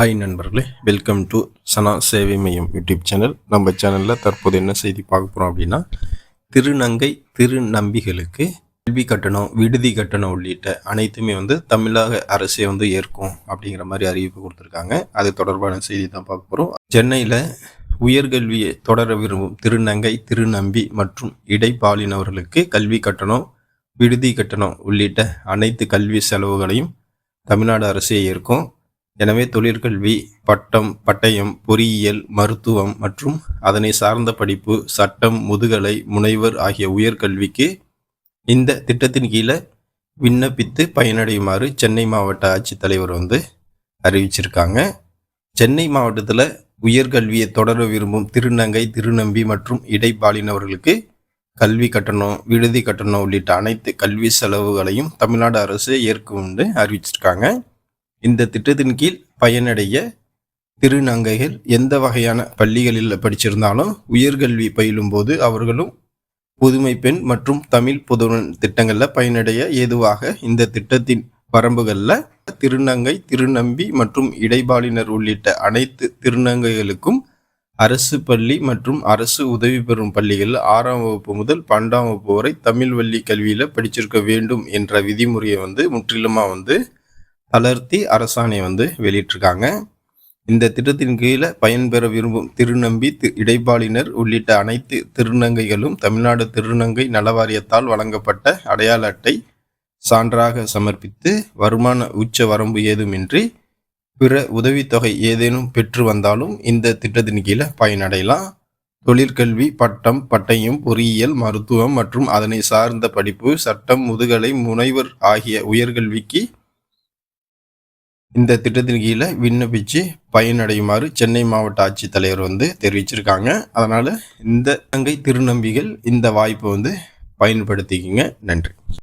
Hi நண்பர்களே welcome to சனா சேவை மையம் யூடியூப் சேனல். நம்ம சேனலில் தற்போது என்ன செய்தி பார்க்க போகிறோம் அப்படின்னா திருநங்கை திருநம்பிகளுக்கு கல்வி கட்டணம் விடுதி கட்டணம் உள்ளிட்ட அனைத்துமே வந்து தமிழக அரசே வந்து ஏற்கும் அப்படிங்கிற மாதிரி அறிவிப்பு கொடுத்துருக்காங்க. அது தொடர்பான செய்தி தான் பார்க்க போகிறோம் சென்னையில் உயர்கல்வியை தொடர விரும்பும் திருநங்கை திருநம்பி மற்றும் இடைப்பாலினவர்களுக்கு கல்வி கட்டணம் விடுதி கட்டணம் உள்ளிட்ட அனைத்து கல்வி செலவுகளையும் தமிழ்நாடு அரசே ஏற்கும். எனவே தொழிற்கல்வி பட்டம் பட்டயம் பொறியியல் மருத்துவம் மற்றும் அதனை சார்ந்த படிப்பு சட்டம் முதுகலை முனைவர் ஆகிய உயர்கல்விக்கு இந்த திட்டத்தின் கீழே விண்ணப்பித்து பயனடையுமாறு சென்னை மாவட்ட ஆட்சித்தலைவர் வந்து அறிவிச்சிருக்காங்க. சென்னை மாவட்டத்தில் உயர்கல்வியை தொடர விரும்பும் திருநங்கை திருநம்பி மற்றும் இடைப்பாலினவர்களுக்கு கல்வி கட்டணம் விடுதி கட்டணம் உள்ளிட்ட அனைத்து கல்வி செலவுகளையும் தமிழ்நாடு அரசு ஏற்கும் அறிவிச்சிருக்காங்க. இந்த திட்டத்தின் கீழ் பயனடைய திருநங்கைகள் எந்த வகையான பள்ளிகளில் படிச்சிருந்தாலும் உயர்கல்வி பயிலும் போது அவர்களும் புதுமை பெண் மற்றும் தமிழ் புதுவன் திட்டங்களில் பயனடைய ஏதுவாக இந்த திட்டத்தின் வரம்புகளில் திருநங்கை திருநம்பி மற்றும் இடைபாலினர் உள்ளிட்ட அனைத்து திருநங்கைகளுக்கும் அரசு பள்ளி மற்றும் அரசு உதவி பெறும் பள்ளிகளில் ஆறாம் வகுப்பு முதல் பன்னெண்டாம் வகுப்பு வரை தமிழ் வள்ளி கல்வியில் படிச்சிருக்க வேண்டும் என்ற விதிமுறையை வந்து முற்றிலுமாக வந்து தளர்த்தி அரசாணை வந்து வெளியிட்டிருக்காங்க. இந்த திட்டத்தின் கீழே பயன்பெற விரும்பும் திருநம்பி இடைப்பாளினர் உள்ளிட்ட அனைத்து திருநங்கைகளும் தமிழ்நாடு திருநங்கை நலவாரியத்தால் வழங்கப்பட்ட அடையாள அட்டை சான்றாக சமர்ப்பித்து வருமான உச்ச வரம்பு ஏதுமின்றி பிற உதவித்தொகை ஏதேனும் பெற்று வந்தாலும் இந்த திட்டத்தின் கீழே பயனடையலாம். தொழிற்கல்வி பட்டம் பட்டயம் பொறியியல் மருத்துவம் மற்றும் அதனை சார்ந்த படிப்பு சட்டம் முதுகலை முனைவர் ஆகிய உயர்கல்விக்கு இந்த திட்டத்தின் கீழே விண்ணப்பித்து பயனடையுமாறு சென்னை மாவட்ட ஆட்சித்தலைவர் வந்து தெரிவிச்சிருக்காங்க. அதனால் இந்த தங்கை திருநம்பிகள் இந்த வாய்ப்பை வந்து பயன்படுத்திக்கிங்க. நன்றி.